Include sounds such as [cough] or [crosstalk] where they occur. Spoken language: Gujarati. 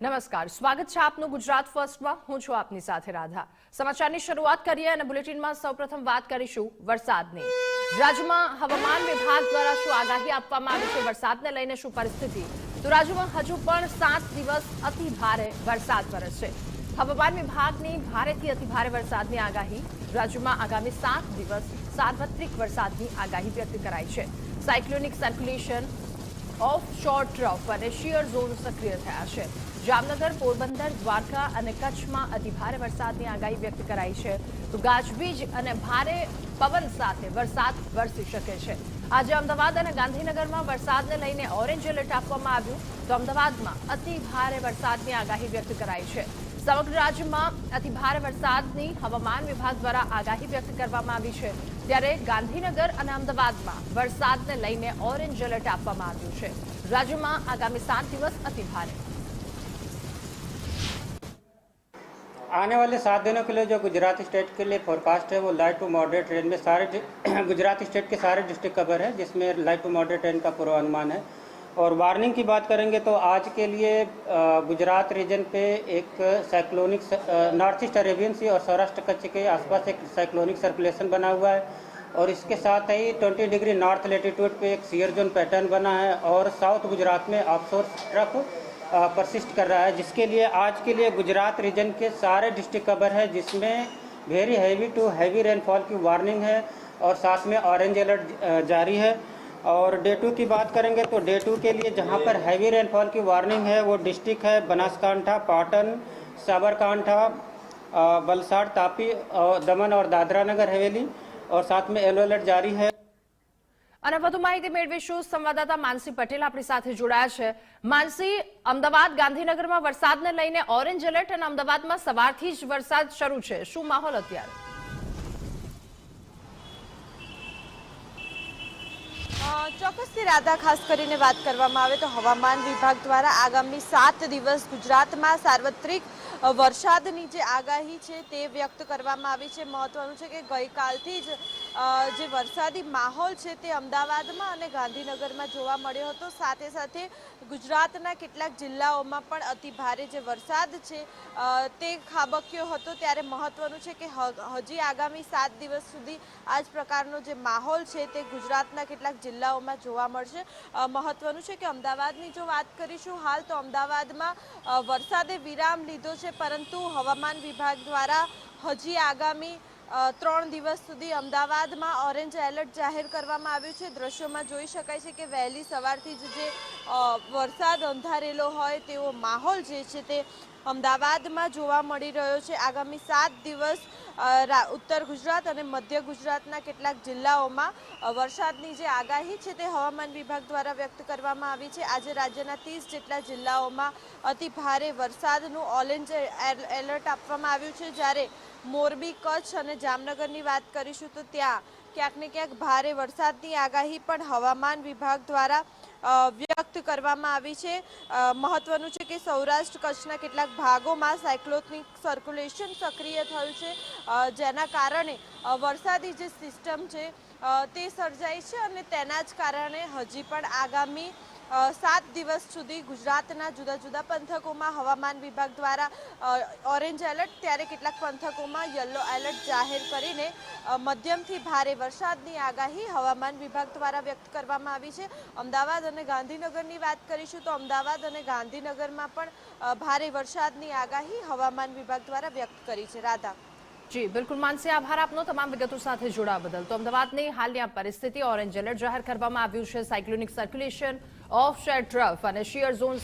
નમસ્કાર. સ્વાગત છે આપનું ગુજરાત ફર્સ્ટમાં. હું છું આપની સાથે રાધા. સમાચારની શરૂઆત કરીએ અને બુલેટિનમાં સૌપ્રથમ વાત કરીશું વરસાદની. રાજ્યમાં હવામાન વિભાગ દ્વારા શું આગાહી આપવામાં આવી છે વરસાદને લઈને શું પરિસ્થિતિ? તો રાજ્યમાં હજુ પણ સાત દિવસ અતિ ભારે વરસાદ વરસશે હવામાન વિભાગની ભારેથી અતિ ભારે વરસાદની આગાહી. રાજ્યમાં આગામી સાત દિવસ સાર્વત્રિક વરસાદની આગાહી વ્યક્ત કરાઈ છે. Cyclonic circulation of short trough અને શિયર ઝોન સક્રિય થયા છે. જામનગર, પોરબંદર, દ્વારકા અને કચ્છમાં અતિભારે વરસાદની આગાહી વ્યક્ત કરાઈ છે. તો ગાજવીજ અને ભારે પવન સાથે વરસાદ વરસી શકે છે. આજે અમદાવાદ અને ગાંધીનગરમાં વરસાદને લઈને ઓરેન્જ એલર્ટ આપવામાં આવ્યું. તો અમદાવાદમાં અતિ ભારે વરસાદની આગાહી વ્યક્ત કરાઈ છે. સમગ્ર રાજ્યમાં અતિભારે વરસાદની હવામાન વિભાગ દ્વારા આગાહી વ્યક્ત કરવામાં આવી છે. ત્યારે ગાંધીનગર અને અમદાવાદમાં વરસાદને લઈને ઓરેન્જ એલર્ટ આપવામાં આવ્યું છે. રાજ્યમાં આગામી સાત દિવસ અતિ आने वाले सात दिनों के लिए जो गुजरात स्टेट के लिए फोरकास्ट है, वो लाइट टू मॉडरेट रेन में सारे [clears throat] गुजरात स्टेट के सारे डिस्ट्रिक्ट कवर है, जिसमें लाइट टू मॉडरेट रेन का पूर्वानुमान है। और वार्निंग की बात करेंगे तो आज के लिए गुजरात रीजन पे एक cyclonic north east Arabian sea और सौराष्ट्र कच्छ के आसपास एक साइक्लोनिक सर्कुलेशन बना हुआ है। और इसके साथ ही 20 डिग्री नॉर्थ लेटीट्यूड पे एक सियर जोन पैटर्न बना है और साउथ गुजरात में ऑफशोर ट्रफ परसिस्ट कर रहा है। जिसके लिए आज के लिए गुजरात रीजन के सारे डिस्ट्रिक्ट कवर है, जिसमें very heavy to heavy rainfall की वार्निंग है और साथ में ऑरेंज अलर्ट जारी है। और डे टू की बात करेंगे तो डे टू के लिए जहाँ पर हैवी रेनफॉल की वार्निंग है, वो डिस्ट्रिक्ट है बनासकांठा, पाटन, साबरकांठा वलसाड़, तापी और दमन और दादरा नगर हवेली। और साथ में येलो अलर्ट जारी है। અને વધુ માહિતી મેળવીશું સંવાદદાતા માનસી પટેલ આપણી સાથે જોડાયા છે. માનસી, અમદાવાદ ગાંધીનગરમાં વરસાદને લઈને ઓરેન્જ એલર્ટ અને અમદાવાદમાં સવારથી જ વરસાદ શરૂ છે. શું માહોલ અત્યારે? ચોક્કસથી રાધા, ખાસ કરીને વાત કરવામાં આવે તો હવામાન વિભાગ દ્વારા આગામી સાત દિવસ ગુજરાતમાં સાર્વત્રિક વરસાદની જે આગાહી છે તે વ્યક્ત કરવામાં આવી છે. મહત્વનું છે કે ગઈકાલથી જ જે વરસાદી માહોલ છે તે અમદાવાદમાં અને ગાંધીનગરમાં જોવા મળ્યો હતો. સાથે સાથે ગુજરાતના કેટલાક જિલ્લાઓમાં પણ અતિ ભારે જે વરસાદ છે તે ખાબક્યો હતો. ત્યારે મહત્વનું છે કે હજી આગામી સાત દિવસ સુધી આ જ પ્રકારનો જે માહોલ છે તે ગુજરાતના કેટલાક જિલ્લાઓમાં જોવા મળશે. મહત્વનું છે કે અમદાવાદની જો વાત કરીશું હાલ તો અમદાવાદમાં વરસાદે વિરામ લીધો છે. પરંતુ હવામાન વિભાગ દ્વારા હજી આગામી ત્રણ દિવસ સુધી અમદાવાદમાં ઓરેન્જ એલર્ટ જાહેર કરવામાં આવ્યું છે. દ્રશ્યોમાં જોઈ શકાય છે કે વહેલી સવારથી જ જે વરસાદ અંધારેલો હોય તેવો માહોલ જે છે તે અમદાવાદમાં જોવા મળી રહ્યો છે. આગામી સાત દિવસ ઉત્તર ગુજરાત અને મધ્ય ગુજરાતના કેટલાક જિલ્લાઓમાં વરસાદની જે આગાહી છે તે હવામાન વિભાગ દ્વારા વ્યક્ત કરવામાં આવી છે. આજે રાજ્યના ત્રીસ જેટલા જિલ્લાઓમાં અતિ ભારે વરસાદનું ઓરેન્જ એલર્ટ આપવામાં આવ્યું છે. જ્યારે મોરબી, કચ્છ અને જામનગરની વાત કરીશું તો ત્યાં ક્યાંક ને ક્યાંક ભારે વરસાદની આગાહી પણ હવામાન વિભાગ દ્વારા વ્યક્ત કરવામાં આવી છે. મહત્વનું છે કે સૌરાષ્ટ્ર, કચ્છના કેટલાક ભાગોમાં સાયક્લોનિક સર્ક્યુલેશન સક્રિય થયું છે. જેના કારણે વરસાદી જે સિસ્ટમ છે તે સર્જાઈ છે અને તેના જ કારણે હજી પણ આગામી સાત દિવસ સુધી ગુજરાતના જુદા જુદા પંથકોમાં હવામાન વિભાગ દ્વારા ઓરેન્જ એલર્ટ, ત્યારે કેટલાક પંથકોમાં યલો એલર્ટ જાહેર કરીને મધ્યમથી ભારે વરસાદની આગાહી હવામાન વિભાગ દ્વારા વ્યક્ત કરવામાં આવી છે. અમદાવાદ અને ગાંધીનગરની વાત કરીશું તો અમદાવાદ અને ગાંધીનગરમાં પણ ભારે વરસાદની આગાહી હવામાન વિભાગ દ્વારા વ્યક્ત કરી છે. રાધા. જી, બિલકુલ માનસી આભાર આપનો. તમામ વિગતો સાથે જોડાવા બદલ. તો અમદાવાદની હાલની આ પરિસ્થિતિ, ઓરેન્જ એલર્ટ જાહેર કરવામાં આવ્યું છે. Cyclonic circulation off shore trough અને શિયર ઝોન